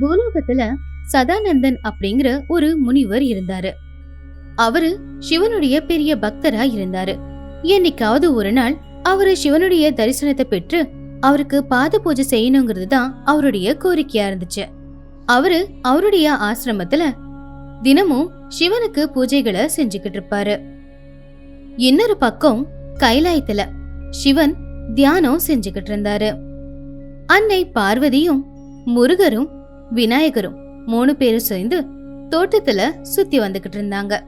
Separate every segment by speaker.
Speaker 1: பூலோகத்துல சதானந்தன் அப்படிங்கிற ஒரு முனிவர் இருந்தாரு. அவரு சிவனுடைய பெரிய பக்தரா இருந்தாரு. என்னைக்காவது ஒரு நாள் அவரு சிவனுடைய தரிசனத்தை பெற்று அவருக்கு பாத பூஜை செய்யணுங்கிறது தான் அவருடைய கோரிக்கையா இருந்துச்சு. அவரு அவருடைய ஆசிரமத்துல தினமும் சிவனுக்கு பூஜைகளை செஞ்சுக்கிட்டு இருப்பாரு. இன்னொரு பக்கம் கைலாயத்துல சிவன் தியானம் செஞ்சுக்கிட்டு இருந்தாரு. அன்னை பார்வதியும் முருகரும் விநாயகரும் மூணு பேரும் சேர்ந்து தோட்டத்துல சுத்தி வந்துகிட்டு இருந்தாங்க.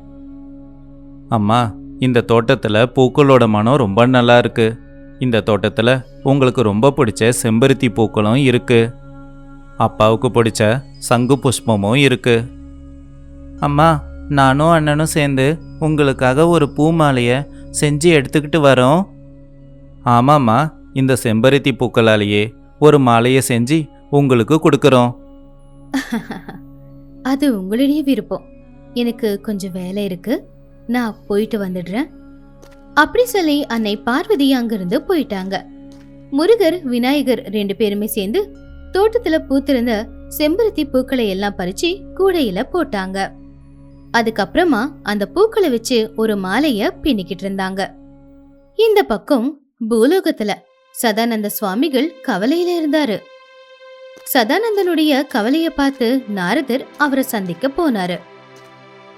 Speaker 2: அம்மா இந்த தோட்டத்தில் பூக்களோட மனம் ரொம்ப நல்லா இருக்கு. இந்த தோட்டத்தில் உங்களுக்கு ரொம்ப பிடிச்ச செம்பருத்தி பூக்களும் இருக்கு. அப்பாவுக்கு பிடிச்ச சங்கு புஷ்பமும் இருக்கு. அம்மா நானும் அண்ணனும் சேர்ந்து உங்களுக்காக ஒரு பூ மாலையை செஞ்சு எடுத்துக்கிட்டு வரோம். ஆமாம்மா இந்த செம்பருத்தி பூக்களாலேயே ஒரு மாலையை செஞ்சு உங்களுக்கு கொடுக்குறோம்.
Speaker 1: அது உங்களுடைய விருப்பம். எனக்கு கொஞ்சம் வேலை இருக்கு. நான் போயிட்டு வந்துடுறேன். அப்படி சொல்லி அன்னை பார்வதி அங்கிருந்து போயிட்டாங்க. முருகர் விநாயகர் ரெண்டு பேருமே சேர்ந்து தோட்டத்துல பூத்திருந்த செம்பருத்தி பூக்களை எல்லாம் பறிச்சு கூடையில போட்டாங்க. அதுக்கப்புறமா அந்த பூக்களை வச்சு ஒரு மாலைய பின்னிக்கிட்டு இருந்தாங்க. இந்த பக்கம் பூலோகத்துல சதானந்த சுவாமிகள் கவலையில இருந்தாரு. சதானந்தனுடைய கவலையை பார்த்து நாரதர் அவரை சந்திக்க போனாரு.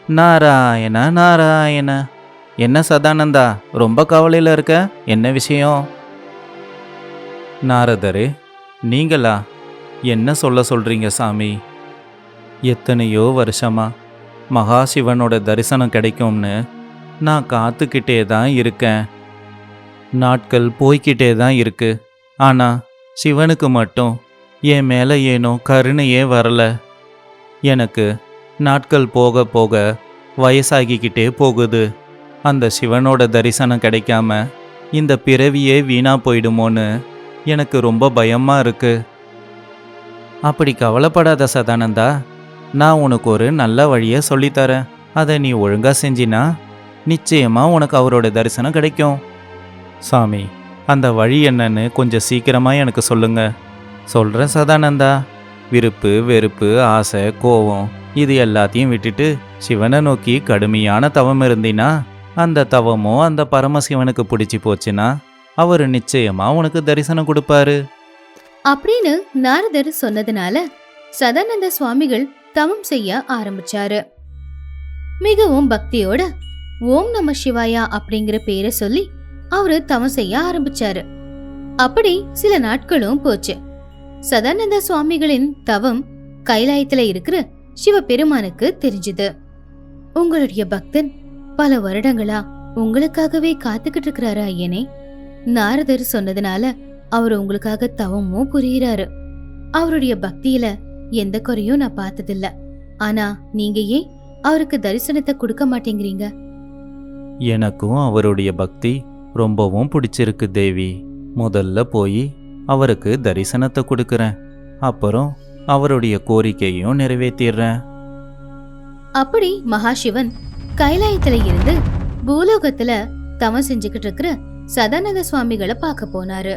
Speaker 2: நாராயண நாராயண என்ன சதானந்தா ரொம்ப கவலையில் இருக்க? என்ன விஷயம்? நாரதரே நீங்களா? என்ன சொல்ல சொல்றீங்க சாமி? எத்தனையோ வருஷமா மகாசிவனோட தரிசனம் கிடைக்கும்னு நான் காத்துக்கிட்டே தான் இருக்கேன். நாட்கள் போய்க்கிட்டே தான் இருக்கு. ஆனால் சிவனுக்கு மட்டும் என் மேலே ஏனோ கருணையே வரல. எனக்கு நாட்கள் போக போக வயசாகிக்கிட்டே போகுது. அந்த சிவனோட தரிசனம் கிடைக்காம இந்த பிறவியே வீணா போயிடுமோன்னு எனக்கு ரொம்ப பயமாக இருக்கு. அப்படி கவலைப்படாத சதானந்தா நான் உனக்கு ஒரு நல்ல வழியை சொல்லித்தரேன். அதை நீ ஒழுங்காக செஞ்சினா நிச்சயமாக உனக்கு அவரோட தரிசனம் கிடைக்கும். சாமி அந்த வழி என்னன்னு கொஞ்சம் சீக்கிரமாக எனக்கு சொல்லுங்கள் சொல்கிறேன் சதானந்தா. விருப்பு வெறுப்பு ஆசை கோவம் இது எல்லாத்தையும் விட்டுட்டு சிவனை நோக்கி கடுமையான தவம் இருந்தினா அந்த தவமோ அந்த பரமசிவனுக்கு பிடிச்சி போச்சுன்னா அவர் நிச்சயமா உனக்கு தரிசனம் கொடுப்பாரு.
Speaker 1: அப்படின்னு நாரதர் சொன்னதுனால சதானந்த சுவாமிகள் தவம் செய்ய ஆரம்பிச்சாரு. மிகவும் பக்தியோட ஓம் நம சிவாயா அப்படிங்கிற பேரை சொல்லி அவரு தவம் செய்ய ஆரம்பிச்சாரு. அப்படி சில நாட்களும் போச்சு. சதானந்த சுவாமிகளின் தவம் கைலாயத்துல இருக்கிற சிவபெருமானுக்கு தெரிஞ்சது. உங்களுடைய பக்தன் பல வருடங்களா உங்களுக்காகவே காத்துக்கிட்டு இருக்கிறாரு ஐயனே? நாரதர் சொன்னதுனால அவர் உங்களுக்காக தவமும் புரியுறாரு. அவருடைய பக்தியில எந்த குறையும் நான் பார்த்ததில்ல. ஆனா நீங்க ஏன் அவருக்கு தரிசனத்தை கொடுக்க மாட்டேங்கிறீங்க?
Speaker 2: எனக்கும் அவருடைய பக்தி ரொம்பவும் பிடிச்சிருக்கு தேவி. முதல்ல போய் அவருக்கு தரிசனத்தை கொடுக்குறேன். அப்புறம் அவருடைய கோரிக்கையும் நிறைவேற்றிடுறேன்
Speaker 1: அப்படி மகாசிவன் கைலாயத்துல இருந்து பூலோகத்துல தவம் செஞ்சுக்கிட்டு இருக்கிற சதானந்த சுவாமிகளை பார்க்க போனாரு.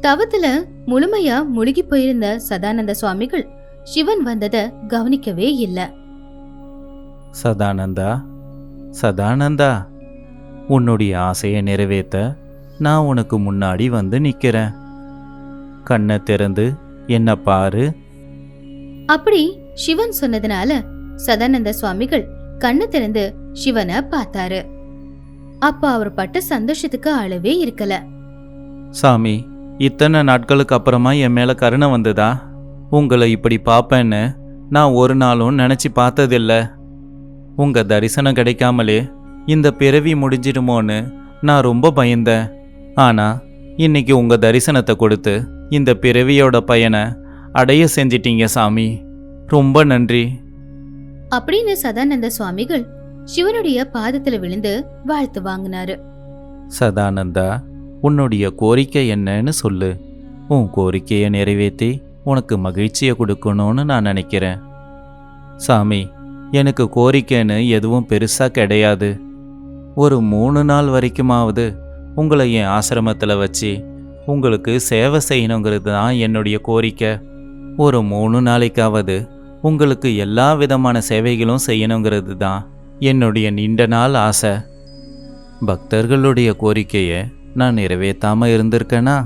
Speaker 1: தவத்துல முழுமையா முழுகி போயிருந்த சதானந்த சுவாமிகள் சிவன் வந்தத கவனிக்கவே இல்ல.
Speaker 2: சதானந்தா சதானந்தா உன்னுடைய ஆசையை நிறைவேற்ற நான் உனக்கு முன்னாடி வந்து நிற்கிறேன் கண்ணை திறந்து என்ன பாரு.
Speaker 1: அப்படி சிவன் சொன்னதுனால சதானந்த சுவாமிகள் கண்ணு திறந்து சிவனை பார்த்தாரு. அப்ப அவர் பட்ட சந்தோஷத்துக்கு அளவே இருக்கல.
Speaker 2: சாமி இத்தனை நாட்களுக்கு அப்புறமா என் மேலே கருணை வந்ததா? உங்களை இப்படி பார்ப்பேன்னு நான் ஒரு நாளும் நினச்சி பார்த்ததில்ல. உங்க தரிசனம் கிடைக்காமலே இந்த பிறவி முடிஞ்சிடுமோன்னு நான் ரொம்ப பயந்தேன். ஆனா இன்னைக்கு உங்க தரிசனத்தை கொடுத்து இந்த பிறவியோட பயனை அடைய செஞ்சிட்டீங்க சாமி. ரொம்ப நன்றி.
Speaker 1: அப்படின்னு சதானந்த சுவாமிகள் சிவனுடைய பாதத்துல விழுந்து வாழ்த்து வாங்கினாரு.
Speaker 2: சதானந்தா உன்னுடைய கோரிக்கை என்னன்னு சொல்லு. உன் கோரிக்கையை நிறைவேற்றி உனக்கு மகிழ்ச்சியை கொடுக்கணும்னு நான் நினைக்கிறேன். சாமி எனக்கு கோரிக்கைன்னு எதுவும் பெருசாக கிடையாது. ஒரு மூணு நாள் வரைக்குமாவது உங்களை என் ஆசிரமத்தில் வச்சு உங்களுக்கு சேவை செய்யணுங்கிறது தான் என்னுடைய கோரிக்கை. ஒரு மூணு நாளைக்காவது உங்களுக்கு எல்லா விதமான சேவைகளும் செய்யணுங்கிறது தான் என்னுடைய நீண்ட நாள் ஆசை. பக்தர்களுடைய கோரிக்கையை நான் நிறைவேற்றாமல் இருந்திருக்கேனா?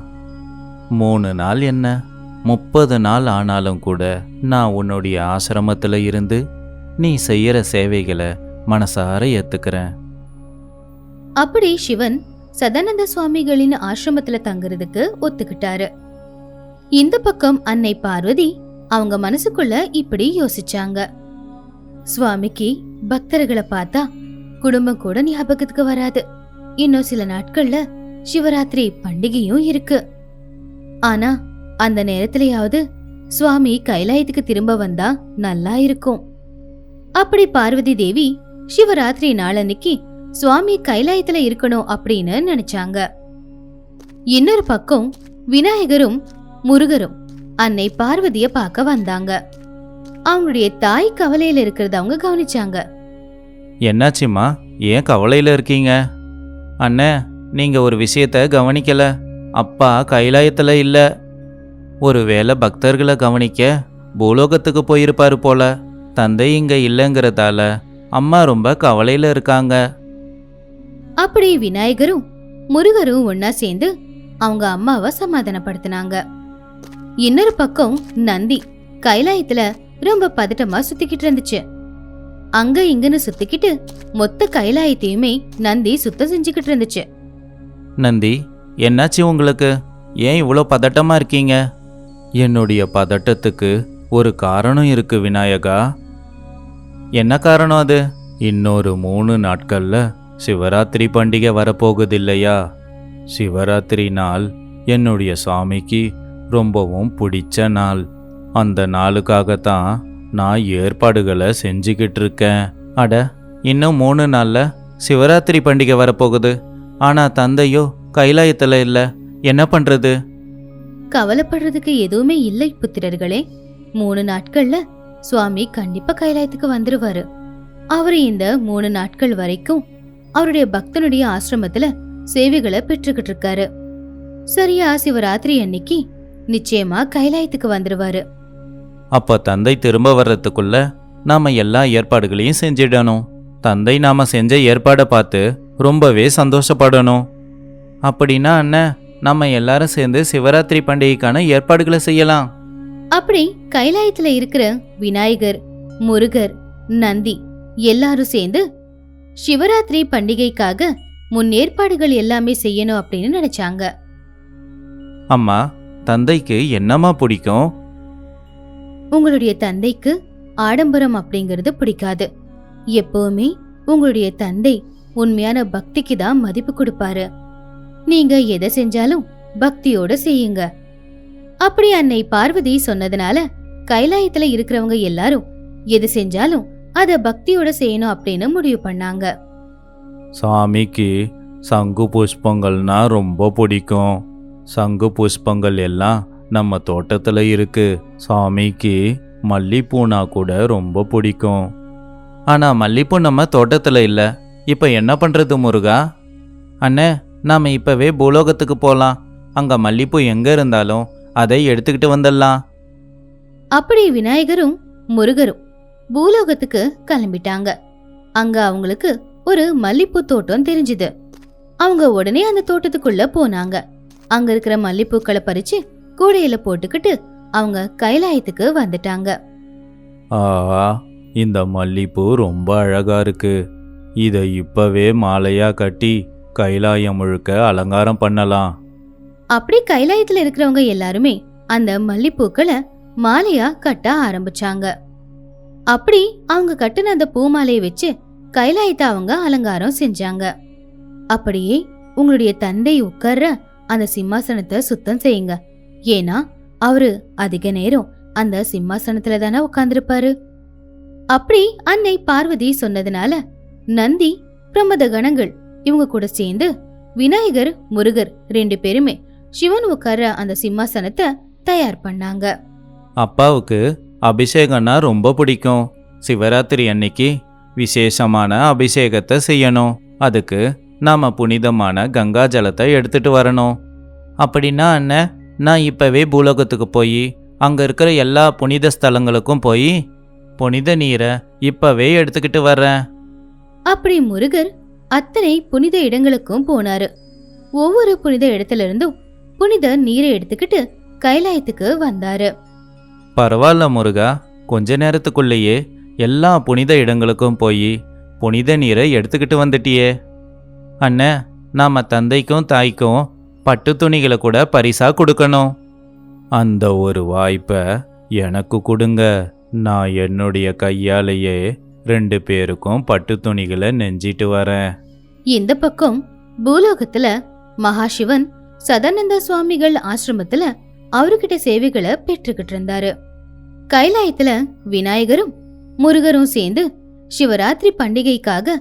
Speaker 2: மூணு நாள் என்ன? முப்பது நாள் ஆனாலும் கூட நான் உன்னுடைய ஆசிரமத்தில் இருந்து நீ செய்யற சேவைகளை மனசார ஏத்துக்கிறேன்.
Speaker 1: அப்படி சிவன் சதானந்த சுவாமிகளின் ஆசிரமத்துல தங்குறதுக்கு ஒத்துக்கிட்டாரு. இந்த பக்கம் அன்னை பார்வதி அவங்க மனசுக்குள்ள இப்படி யோசிச்சாங்க. சுவாமிக்கு பக்தர்களை பார்த்தா குடும்பம் கூட ஞாபகத்துக்கு வராது. இன்னும் சில நாட்கள்ல சிவராத்திரி பண்டிகையும் இருக்கு. ஆனா அந்த நேரத்திலேயாவது சுவாமி கைலாயத்துக்கு திரும்ப வந்தா நல்லா இருக்கும். அப்படி பார்வதி தேவி சிவராத்திரி நாளன்னைக்கு சுவாமி கைலாயத்துல இருக்கணும் அப்படின்னு நினைச்சாங்க. இன்னொரு பக்கம் விநாயகரும் முருகரும் அன்னை பார்வதிய பார்க்க வந்தாங்க. அவங்களுடைய தாய் கவலையில இருக்கிறத அவங்க கவனிச்சாங்க.
Speaker 2: என்னாச்சும்மா? ஏன் கவலையில் இருக்கீங்க? அண்ணே நீங்கள் ஒரு விஷயத்த கவனிக்கல. அப்பா கைலாயத்தில் இல்லை. ஒருவேளை பக்தர்களை கவனிக்க பூலோகத்துக்கு போயிருப்பாரு போல. தந்தை இங்கே இல்லைங்கிறதால அம்மா ரொம்ப கவலையில் இருக்காங்க.
Speaker 1: அப்படி விநாயகரும் முருகரும் ஒன்னா சேர்ந்து அவங்க அம்மாவை சமாதானப்படுத்தினாங்க. இன்னொரு பக்கம் நந்தி கைலாயத்துல ரொம்ப பதட்டமா சுத்திக்கிட்டு இருந்துச்சு. அங்க இங்கன்னு சுத்திக்கிட்டு மொத்த கைலாயத்தையுமே நந்தி சுத்தம் செஞ்சுக்கிட்டு இருந்துச்சு.
Speaker 2: நந்தி என்னாச்சு உங்களுக்கு? ஏன் இவ்வளோ பதட்டமாக இருக்கீங்க? என்னுடைய பதட்டத்துக்கு ஒரு காரணம் இருக்கு விநாயகா. என்ன காரணம் அது? இன்னொரு மூணு நாட்கள்ல சிவராத்திரி பண்டிகை வரப்போகுதில்லையா? சிவராத்திரி நாள் என்னுடைய சாமிக்கு ரொம்பவும் பிடிச்ச நாள். அந்த நாளுக்காகத்தான் நான் ஏற்பாடுகளை செஞ்சுக்கிட்டு இருக்கேன் அட இன்னும் மூணு நாளில் சிவராத்திரி பண்டிகை வரப்போகுது. ஆனா தந்தையோ கைலாயத்தில் இல்லை. என்ன பண்றது?
Speaker 1: கவலைப்படுறதுக்கு எதுவுமே இல்லை புத்திரர்களே. மூணு நாட்கள்ல சுவாமி கண்டிப்பா கைலாயத்துக்கு வந்துருவாரு. அவர் இந்த மூணு நாட்கள் வரைக்கும் அவருடைய பக்தனுடைய ஆசிரமத்துல சேவைகளை பெற்றுக்கிட்டு இருக்காரு சரியா சிவராத்திரி அன்னைக்கு நிச்சயமா கைலாயத்துக்கு வந்துருவாரு.
Speaker 2: அப்ப தந்தை திரும்ப வர்றதுக்குள்ள நாம எல்லா ஏற்பாடுகளையும் செஞ்சிடணும். தந்தை நாம செஞ்ச ஏற்பாடை பார்த்து ரொம்பவே சந்தோஷப்படணும். அப்படின்னா அண்ணன் நம்ம எல்லாரும் சேர்ந்து சிவராத்திரி பண்டிகைக்கான ஏற்பாடுகளை செய்யலாம்.
Speaker 1: அப்படி கைலாயத்துல இருக்கிற விநாயகர் முருகர் நந்தி எல்லாரும் சேர்ந்து சிவராத்திரி பண்டிகைக்காக முன்னேற்பாடுகள் எல்லாமே செய்யணும் அப்படின்னு நினைச்சாங்க.
Speaker 2: அம்மா தந்தைக்கு என்னம்மா பிடிக்கும்?
Speaker 1: உங்களுடைய தந்தைக்கு ஆடம்பரம் அப்படிங்கிறது பிடிக்காது. எப்பவுமே உங்களுடைய தந்தை உண்மையான பக்திக்கு தான் மதிப்பு கொடுப்பாரு. நீங்க எதை செஞ்சாலும் பக்தியோட செய்யுங்க. அப்படி அன்னை பார்வதி சொன்னதுனால கைலாயத்துல இருக்கிறவங்க எல்லாரும் எது செஞ்சாலும் அத பக்தியோட செய்யணும் அப்படின்னு முடிவு பண்ணாங்க.
Speaker 2: சாமிக்கு சங்கு புஷ்பங்கள்னா ரொம்ப பிடிக்கும். சங்கு புஷ்பங்கள் எல்லாம் நம்ம தோட்டத்தில் இருக்கு. சாமிக்கு மல்லிப்பூனா கூட ரொம்ப பிடிக்கும். ஆனால் மல்லிப்பூ நம்ம தோட்டத்தில் இல்லை. இப்போ என்ன பண்ணுறது முருகா? அண்ணே நாம் இப்போவே பூலோகத்துக்கு போகலாம் அங்கே மல்லிப்பூ எங்கே இருந்தாலும் அதை எடுத்துக்கிட்டு வந்துடலாம்.
Speaker 1: அப்படி விநாயகரும் முருகரும் பூலோகத்துக்கு கிளம்பிட்டாங்க. அங்க அவங்களுக்கு ஒரு மல்லிப்பூ தோட்டம் தெரிஞ்சுது. அவங்க உடனே அந்த தோட்டத்துக்குள்ள போனாங்க. அங்க இருக்கிற மல்லிப்பூக்களை பறிச்சு கூடையில போட்டுக்கிட்டு அவங்க கைலாயத்துக்கு வந்துட்டாங்க.
Speaker 2: ஆ இந்த மல்லிப்பூ ரொம்ப அழகா இருக்கு. இதை இப்பவே மாலையா கட்டி கைலாயம் முழுக்க அலங்காரம் பண்ணலாம்.
Speaker 1: அப்படி கைலாயத்துல இருக்கிறவங்க எல்லாருமே அந்த மல்லிப்பூக்களை மாலையா கட்ட ஆரம்பிச்சாங்க. அப்படி அவங்க கட்டின அந்த பூமாலையை வச்சு கைலாயத்தை அவங்க அலங்காரம் செஞ்சாங்க. அப்படியே உங்களுடைய தந்தை உட்கார்ற அந்த சிம்மாசனத்தை சுத்தம் செய்யுங்க. ஏன்னா அவரு அதிக நேரம் அந்த சிம்மாசனத்துல தானே உட்கார்ந்திருப்பாரு. அப்படி அன்னை பார்வதி சொன்னதுனால நந்தி பிரமத கணங்கள் இவங்க கூட சேர்ந்து விநாயகர் முருகர் ரெண்டு பேருமே சிவன் உட்கார அந்த சிம்மாசனத்தை தயார் பண்ணாங்க.
Speaker 2: அப்பாவுக்கு அபிஷேகம்னா ரொம்ப பிடிக்கும். சிவராத்திரி அன்னைக்கு விசேஷமான அபிஷேகத்தை செய்யணும். அதுக்கு நாம் புனிதமான கங்கா ஜலத்தை எடுத்துட்டு வரணும். அப்படின்னா அண்ணன் நான் இப்போவே பூலோகத்துக்கு போய் அங்கே இருக்கிற எல்லா புனித ஸ்தலங்களுக்கும் போய் புனித நீரை இப்போவே எடுத்துக்கிட்டு வர்றேன்.
Speaker 1: அப்படி முருகர் அத்தனை புனித இடங்களுக்கும் போனாரு. ஒவ்வொரு புனித இடத்துல இருந்தும் புனித நீரை எடுத்துக்கிட்டு கைலாயத்துக்கு வந்தாரு.
Speaker 2: பரவாயில்ல முருகா. கொஞ்ச நேரத்துக்குள்ளேயே எல்லா புனித இடங்களுக்கும் போய் புனித நீரை எடுத்துக்கிட்டு வந்துட்டியே. அண்ணே நாம தந்தைக்கும் தாய்க்கும் பட்டு துணிகளை கூட பரிசா கொடுக்கணும். அந்த ஒரு வாய்ப்பை எனக்கு கொடுங்க. நான் என்னுடைய கையாலேயே ரெண்டு பேருக்கும் பட்டு துணிகளை நெஞ்சிட்டு வரேன்.
Speaker 1: இந்த பக்கம் பூலோகத்துல மகாசிவன் சதானந்த சுவாமிகள் ஆசிரமத்துல அவர்கிட்ட சேவைகளை பெற்றுக்கிட்டு இருந்தாரு. கைலாயத்துல விநாயகரும் முருகரும் சேர்ந்து சிவராத்திரி பண்டிகைக்காக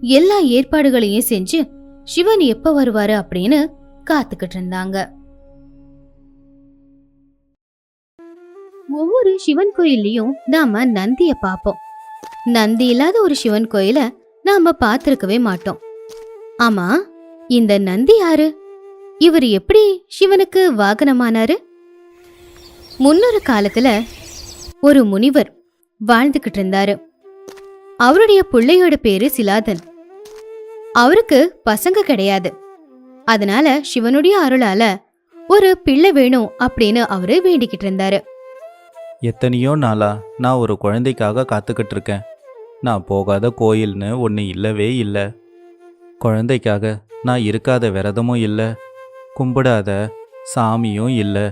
Speaker 1: எல்லா ஏற்பாடுகளையும் செஞ்சு சிவன் எப்ப வருவாரு அப்படின்னு காத்துக்கிட்டு இருந்தாங்க. ஒவ்வொரு சிவன் கோயில்லையும் நாம நந்திய பார்ப்போம். நந்தி இல்லாத ஒரு சிவன் கோயில நாம பார்த்திருக்கவே மாட்டோம். ஆமா இந்த நந்தி யாரு? இவர் எப்படி சிவனுக்கு வாகனமானாரு? முன்னொரு காலத்துல ஒரு முனிவர் வாழ்ந்துகிட்டு இருந்தாரு. அவருடைய பிள்ளையோட பேரு சிலாதன். அவருக்கு பசங்க கிடையாது. அதனால சிவனுடைய அருளால ஒரு பிள்ளை வேணும் அப்படின்னு அவரு வேண்டிக்கிட்டு இருந்தாரு.
Speaker 2: எத்தனையோ நாளா நான் ஒரு குழந்தைக்காக காத்துக்கிட்டு இருக்கேன். நான் போகாத கோயில்னு ஒன்று இல்லவே இல்லை. குழந்தைக்காக நான் இருக்காத விரதமும் இல்லை. கும்பிடாத சாமியும் இல்லை.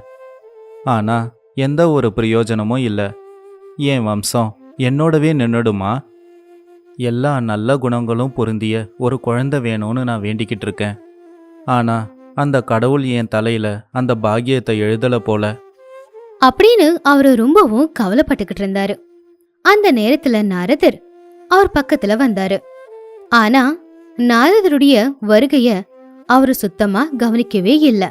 Speaker 2: ஆனால் எந்த ஒரு பிரயோஜனமும் இல்லை. என் வம்சம் என்னோடவே நின்றுடுமா எல்லா நல்ல குணங்களும் பொருந்திய ஒரு குழந்தை வேணும்னு நான் வேண்டிக்கிட்டு இருக்கேன். ஆனால் அந்த கடவுள் என் தலையில் அந்த பாக்கியத்தை எழுதல போல.
Speaker 1: அப்படின்னு அவர் ரொம்பவும் கவலைப்பட்டுக்கிட்டு இருந்தாரு. அந்த நேரத்துல நாரதர் அவர் பக்கத்துல வந்தாரு. ஆனா நாரதருடைய வருகைய அவர் சுத்தமா கவனிக்கவே இல்லை.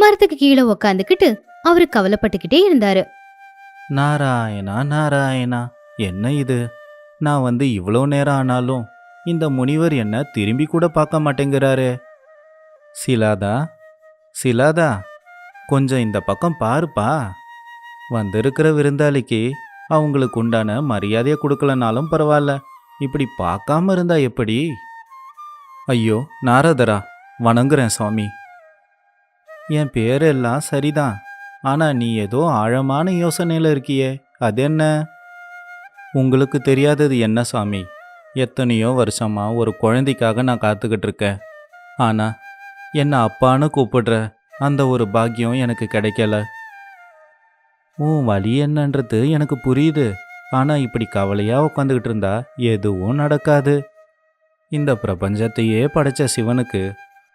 Speaker 1: மரத்துக்கு கீழே உக்காந்துக்கிட்டு அவரு கவலைப்பட்டுக்கிட்டே இருந்தாரு.
Speaker 2: நாராயணா நாராயணா என்ன இது? நான் வந்து இவ்வளோ நேரம் ஆனாலும் இந்த முனிவர் என்ன திரும்பி கூட பார்க்க மாட்டேங்கிறாரு. சிலாதா சிலாதா கொஞ்சம் இந்த பக்கம் பாருப்பா. வந்திருக்கிற விருந்தாளிக்கு அவங்களுக்கு உண்டான மரியாதையை கொடுக்கலனாலும் பரவாயில்ல. இப்படி பார்க்காம இருந்தா எப்படி? ஐயோ நாரதரா வணங்குறேன் சுவாமி என் பேரெல்லாம் சரிதான். ஆனா நீ ஏதோ ஆழமான யோசனையில இருக்கியே. அது என்ன? உங்களுக்கு தெரியாதது என்ன சாமி? எத்தனையோ வருஷமா ஒரு குழந்தைக்காக நான் காத்துக்கிட்டு இருக்கேன். ஆனா என்ன அப்பான்னு கூப்பிடுற அந்த ஒரு பாக்கியம் எனக்கு கிடைக்கல. உன் வழி என்னன்றது எனக்கு புரியுது. ஆனால் இப்படி கவலையாக உட்காந்துக்கிட்டு இருந்தா எதுவும் நடக்காது. இந்த பிரபஞ்சத்தையே படைச்ச சிவனுக்கு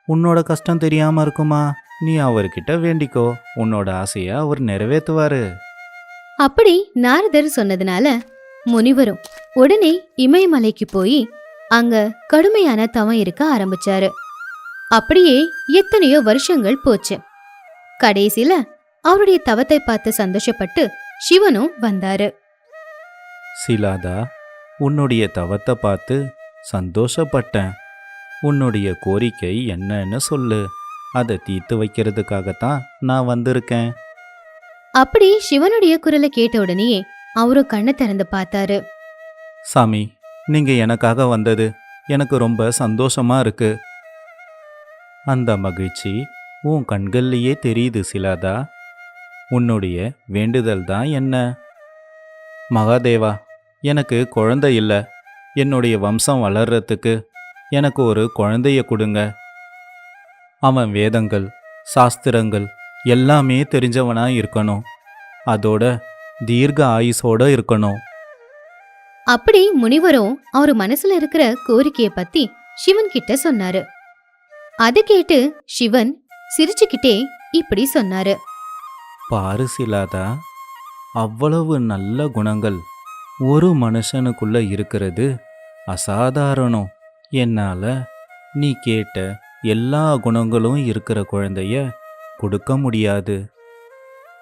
Speaker 2: உன்னோட கஷ்டம் தெரியாமல் இருக்குமா? நீ அவர்கிட்ட வேண்டிக்கோ. உன்னோட ஆசைய அவர் நிறைவேற்றுவாரு
Speaker 1: அப்படி நாரதர் சொன்னதுனால முனிவரும் உடனே இமயமலைக்கு போய் அங்க கடுமையான தவம் இருக்க ஆரம்பிச்சாரு. அப்படியே எத்தனையோ வருஷங்கள் போச்சு. கடைசில அவருடைய தவத்தை பார்த்து சந்தோஷப்பட்டு சிவனும் வந்தாரு.
Speaker 2: சிலாதா உன்னுடைய தவத்தை பார்த்து சந்தோஷப்பட்டேன். உன்னுடைய கோரிக்கை என்னன்னு சொல்லு. அதை தீர்த்து வைக்கிறதுக்காகத்தான் நான் வந்திருக்கேன்.
Speaker 1: அப்படி சிவனுடைய குரலை கேட்ட உடனேயே அவரும் கண்ணை திறந்து பார்த்தாரு.
Speaker 2: சாமி நீங்க எனக்காக வந்தது எனக்கு ரொம்ப சந்தோஷமா இருக்கு. அந்த மகிழ்ச்சி உன் கண்கள்லயே தெரியுது சிலாதா. உன்னுடைய வேண்டுதல் தான் என்ன? மகாதேவா எனக்கு குழந்தை இல்லை. என்னுடைய வம்சம் வளர்றதுக்கு எனக்கு ஒரு குழந்தைய கொடுங்க. அவன் வேதங்கள் சாஸ்திரங்கள் எல்லாமே தெரிஞ்சவனா இருக்கணும். அதோட தீர்க்க ஆயுசோட இருக்கணும்.
Speaker 1: அப்படி முனிவரும் அவர் மனசுல இருக்கிற கோரிக்கைய பத்தி சிவன் கிட்ட சொன்னாரு. அதை கேட்டு சிவன் சிரிச்சுக்கிட்டே இப்படி சொன்னாரு.
Speaker 2: பாரு சிலாதா அவ்வளவு நல்ல குணங்கள் ஒரு மனுஷனுக்குள்ள இருக்கிறது அசாதாரணம். என்னால நீ கேட்ட எல்லா குணங்களும் இருக்கிற குழந்தைய கொடுக்க முடியாது.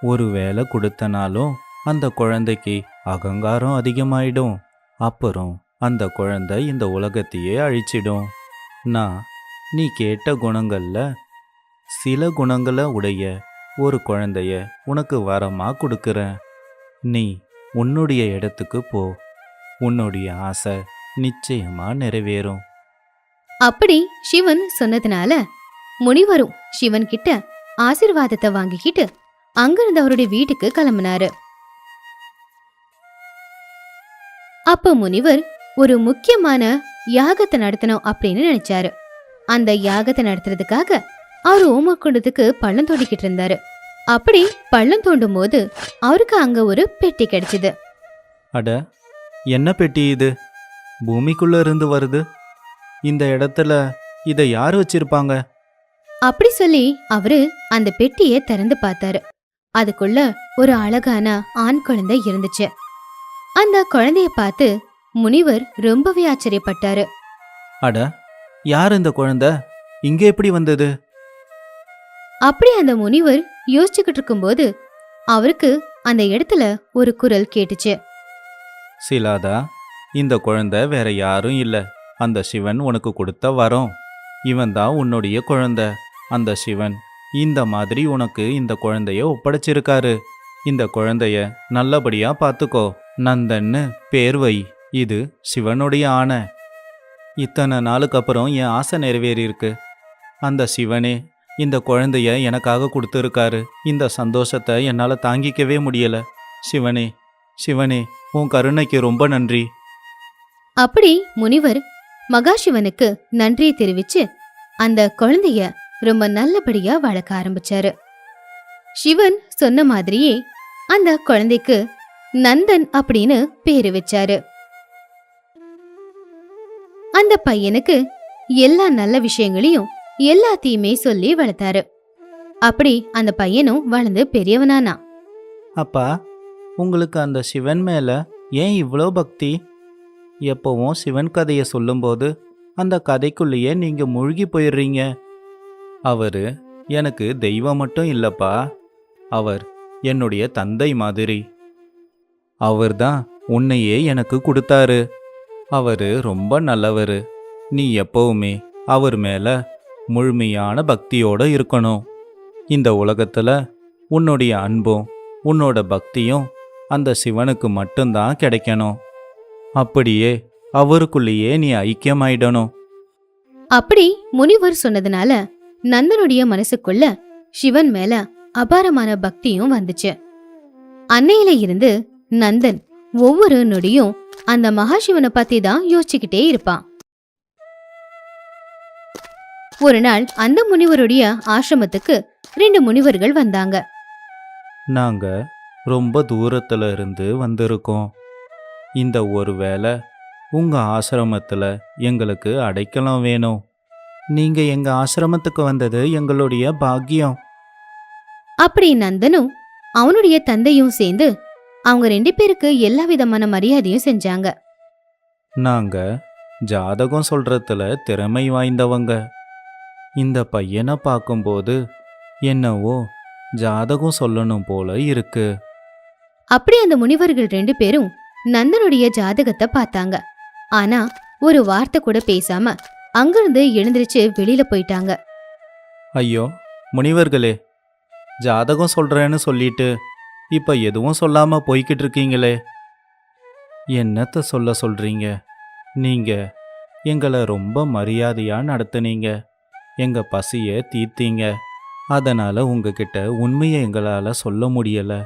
Speaker 2: ஒருவேளை கொடுத்தனாலும் அந்த குழந்தைக்கு அகங்காரம் அதிகமாயிடும். அப்புறம் அந்த குழந்தை இந்த உலகத்தையே அழிச்சிடும். நான் நீ கேட்ட குணங்களில் சில குணங்களை உடைய ஒரு குழந்தைய உனக்கு வரமாக கொடுக்குறேன். நீ உன்னுடைய இடத்துக்கு போ. உன்னுடைய ஆசை நிச்சயமாக நிறைவேறும்.
Speaker 1: அப்படி சிவன் சொன்னதுனால முனிவரும் சிவன் கிட்ட ஆசிர்வாதத்தை வாங்கிக்கிட்டு அங்கிருந்து அவருடைய வீட்டுக்கு கிளம்பினாரு. அப்ப முனிவர் ஒரு முக்கியமான யாகத்தை நடத்தணும் அப்படின்னு நினைச்சாரு. அந்த யாகத்தை நடத்துறதுக்காக அவர் ஓமக்குண்டத்துக்கு பள்ளம் தோண்டிக்கிட்டு இருந்தாரு. அப்படி பள்ளம் தோண்டும் போது அவருக்கு அங்க ஒரு பெட்டி கிடைச்சது.
Speaker 2: அட என்ன பெட்டி இது? பூமிக்குள்ள இருந்து வருது. இந்த இடத்துல இதை யார் வச்சிருப்பாங்க?
Speaker 1: அப்படி சொல்லி அவரு அந்த பெட்டியை திறந்து பார்த்தாரு. அதுக்குள்ள ஒரு அழகான ஆண் குழந்தை இருந்துச்சு. அந்த குழந்தைய பார்த்து முனிவர் ரொம்பவே ஆச்சரியப்பட்டாரு.
Speaker 2: அட யார் இந்த குழந்தை? இங்கே எப்படி வந்தது?
Speaker 1: அப்படி அந்த முனிவர் யோசிச்சுக்கிட்டு இருக்கும்போது அவருக்கு அந்த இடத்துல ஒரு குரல் கேட்டுச்சு.
Speaker 2: சிலாதா இந்த குழந்தை வேற யாரும் இல்ல. அந்த சிவன் உனக்கு கொடுத்த வரம். இவன் தான் உன்னுடைய குழந்தை. அந்த சிவன் இந்த மாதிரி உனக்கு இந்த குழந்தைய ஒப்படைச்சிருக்காரு. இந்த குழந்தைய நல்லபடியா பார்த்துக்கோ. நந்தன்னு பேர் வை. இது சிவனுடைய ஆணை. இத்தனை நாளுக்கு அப்புறம் என் ஆசை நிறைவேறியிருக்கு. அந்த சிவனே இந்த குழந்தைய எனக்காக கொடுத்துருக்காரு. இந்த சந்தோஷத்தை என்னால் தாங்கிக்கவே முடியல. சிவனே சிவனே உன் கருணைக்கு ரொம்ப நன்றி.
Speaker 1: அப்படி முனிவர் மகாசிவனுக்கு நன்றியை தெரிவிச்சு அந்த குழந்தைய ரொம்ப நல்லபடியா வளர்க்க ஆரம்பிச்சாரு. சிவன் சொன்ன மாதிரியே அந்த குழந்தைக்கு நந்தன் அப்படின்னு பேரு வச்சாரு. அந்த பையனுக்கு எல்லா நல்ல விஷயங்களையும் எல்லாத்தையுமே சொல்லி வளர்த்தாரு. அப்படி அந்த பையனும் வளர்ந்து பெரியவனானா
Speaker 2: அப்பா உங்களுக்கு அந்த சிவன் மேல ஏன் இவ்வளோ பக்தி? எப்பவும் சிவன் கதையை சொல்லும்போது அந்த கதைக்குள்ளேயே நீங்கள் மூழ்கி போயிடுறீங்க. அவர் எனக்கு தெய்வம் மட்டும் இல்லைப்பா. அவர் என்னுடைய தந்தை மாதிரி. அவர்தான் உன்னையே எனக்கு கொடுத்தாரு. அவர் ரொம்ப நல்லவர். நீ எப்பவுமே அவர் மேலே முழுமையான பக்தியோட இருக்கணும். இந்த உலகத்தில் உன்னுடைய அன்பும் உன்னோட பக்தியும் அந்த சிவனுக்கு மட்டும்தான் கிடைக்கணும். அப்படியே அவருக்குள்ளேயே நீ ஐக்கியமாயிடணும்.
Speaker 1: அப்படி முனிவர் சொன்னதுனால நந்தனுடைய மனசுக்குள்ள சிவன் மேல அபாரமான பக்தியும் வந்துச்சு. அன்னையில இருந்து நந்தன் ஒவ்வொரு நொடியும் அந்த மகாசிவனை பத்தி தான் யோசிச்சுக்கிட்டே இருப்பான். ஒரு நாள் அந்த முனிவருடைய ஆசிரமத்துக்கு ரெண்டு முனிவர்கள் வந்தாங்க.
Speaker 2: நாங்க ரொம்ப தூரத்துல இருந்து வந்திருக்கோம். இந்த ஒரு வேளை உங்க ஆசிரமத்துல எங்களுக்கு அடைக்கலம் வேணும். நீங்க எங்க ஆசிரமத்துக்கு வந்தது எங்களுடைய பாக்கியம்.
Speaker 1: அப்படி நந்தனும் அவனுடைய தந்தையும் சேர்ந்து அவங்க ரெண்டு பேருக்கு எல்லா விதமான மரியாதையும் செஞ்சாங்க.
Speaker 2: நாங்க ஜாதகம் சொல்றதுல திறமை வாய்ந்தவங்க. இந்த பையனை பார்க்கும்போது என்னவோ ஜாதகம் சொல்லணும் போல இருக்கு.
Speaker 1: அப்படி அந்த முனிவர்கள் ரெண்டு பேரும் நந்தனுடைய ஜாதகத்தை பார்த்தாங்க. ஆனா ஒரு வார்த்தை கூட பேசாம அங்கிருந்து எழுந்திருச்சு வெளியில போயிட்டாங்க.
Speaker 2: ஐயோ முனிவர்களே ஜாதகம் சொல்றேன்னு சொல்லிட்டு இப்ப எதுவும் சொல்லாம போய்கிட்டு இருக்கீங்களே? என்னத்த சொல்ல சொல்றீங்க? நீங்க எங்களை ரொம்ப மரியாதையா நடத்துனீங்க. எங்க பசிய தீர்த்தீங்க. அதனால உங்ககிட்ட உண்மையை எங்களால சொல்ல முடியல.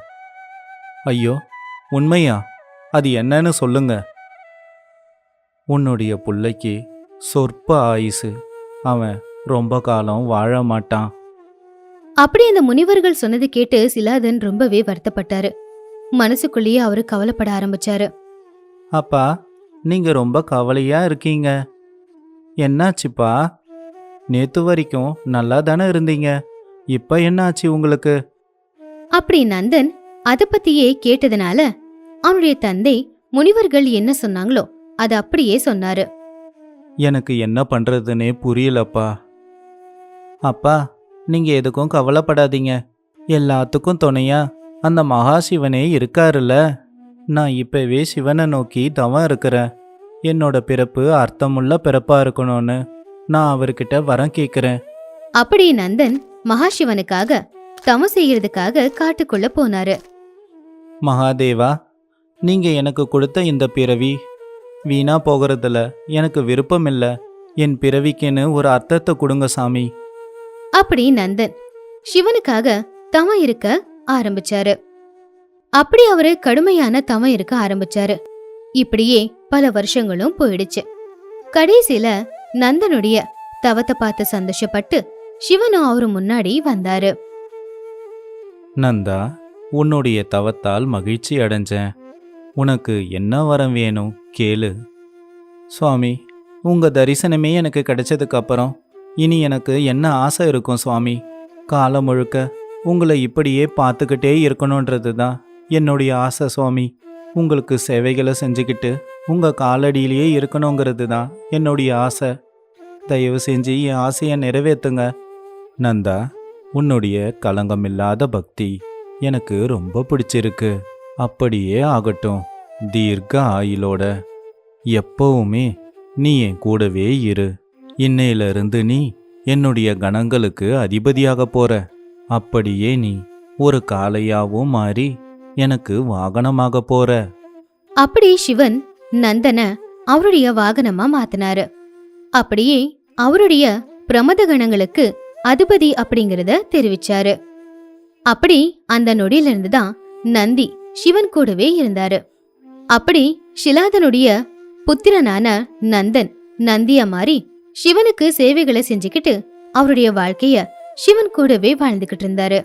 Speaker 2: ஐயோ உண்மையா? அது என்னன்னு சொல்லுங்க. உன்னுடைய புள்ளைக்கு சொற்ப ஆயுசு. அவன் ரொம்ப காலம் வாழ மாட்டான்.
Speaker 1: அப்படி அந்த முனிவர்கள் சொன்னது கேட்டு சிலாதன் ரொம்பவே வருத்தப்பட்டாரு. மனசுக்குள்ளேயே அவரு கவலைப்பட ஆரம்பிச்சாரு.
Speaker 2: அப்பா நீங்க ரொம்ப கவலையா இருக்கீங்க. என்னாச்சுப்பா? நேத்து வரைக்கும் நல்லா தானே இருந்தீங்க. இப்ப என்னாச்சு உங்களுக்கு?
Speaker 1: அப்படி நந்தன் அத பத்தியே கேட்டதுனால அவனுடைய தந்தை முனிவர்கள் என்ன சொன்னாங்களோ அது அப்படியே சொன்னாரு.
Speaker 2: எனக்கு என்ன பண்றதுன்னே புரியலப்பா. அப்பா நீங்க எதுக்கும் கவலைப்படாதீங்க. எல்லாத்துக்கும் துணையா அந்த மகாசிவனே இருக்காருல்ல. நான் இப்பவே சிவனை நோக்கி தவம் இருக்கிறேன். என்னோட பிறப்பு அர்த்தமுள்ள பிறப்பா இருக்கணும்னு நான் அவர்கிட்ட வரம் கேட்குறேன்
Speaker 1: அப்படி நந்தன் மகாசிவனுக்காக தவம் செய்யறதுக்காக காட்டுக்குள்ள போனாரு.
Speaker 2: மகாதேவா நீங்க எனக்கு கொடுத்த இந்த பிறவி வீணா போகிறதுல எனக்கு விருப்பம் இல்லை என் பிறவிக்குன்னு ஒரு அர்த்தத்தை கொடுங்க சாமி.
Speaker 1: அப்படி நந்தன் சிவனுக்காக தவம் இருக்க ஆரம்பிச்சாரு. அப்படி அவரு கடுமையான தவம் இருக்க ஆரம்பிச்சாரு. இப்படியே பல வருஷங்களும் போயிடுச்சு. கடைசியில நந்தனுடைய தவத்தை பார்த்து சந்தோஷப்பட்டு சிவனும் அவரு முன்னாடி வந்தாரு.
Speaker 2: நந்தா உன்னுடைய தவத்தால் மகிழ்ச்சி அடைஞ்சேன். உனக்கு என்ன வரம் வேணும்? கேளு. சுவாமி உங்கள் தரிசனமே எனக்கு கிடைச்சதுக்கு அப்புறம் இனி எனக்கு என்ன ஆசை இருக்கும் சுவாமி? காலம் முழுக்க உங்களை இப்படியே பார்த்துக்கிட்டே இருக்கணுன்றது தான் என்னுடைய ஆசை சுவாமி. உங்களுக்கு சேவைகளை செஞ்சுக்கிட்டு உங்கள் காலடியிலேயே இருக்கணுங்கிறது தான் என்னுடைய ஆசை. தயவு செஞ்சு என் ஆசையை நிறைவேற்றுங்க நந்தா உன்னுடைய களங்கமில்லாத பக்தி எனக்கு ரொம்ப பிடிச்சிருக்கு. அப்படியே ஆகட்டும். தீர்க்க ஆயுளோட எப்பவுமே நீ என் கூடவே இரு. இன்னையிலிருந்து நீ என்னுடைய கணங்களுக்கு அதிபதியாக போற. அப்படியே நீ ஒரு காளையாவும் மாறி எனக்கு வாகனமாக போற.
Speaker 1: அப்படி சிவன் நந்தன அவருடைய வாகனமா மாத்தினாரு. அப்படியே அவருடைய பிரமத கணங்களுக்கு அதிபதி அப்படிங்கறத தெரிவிச்சாரு. அப்படி அந்த நொடியிலிருந்து தான் நந்தி சிவன் கூடவே இருந்தாரு. அப்படி ஷிலாதனுடைய புத்திரனான நந்தன் நந்தியா மாறி சிவனுக்கு சேவைகளை செஞ்சுக்கிட்டு அவருடைய வாழ்க்கைய சிவன் கூடவே வாழ்ந்துகிட்டு இருந்தாரு.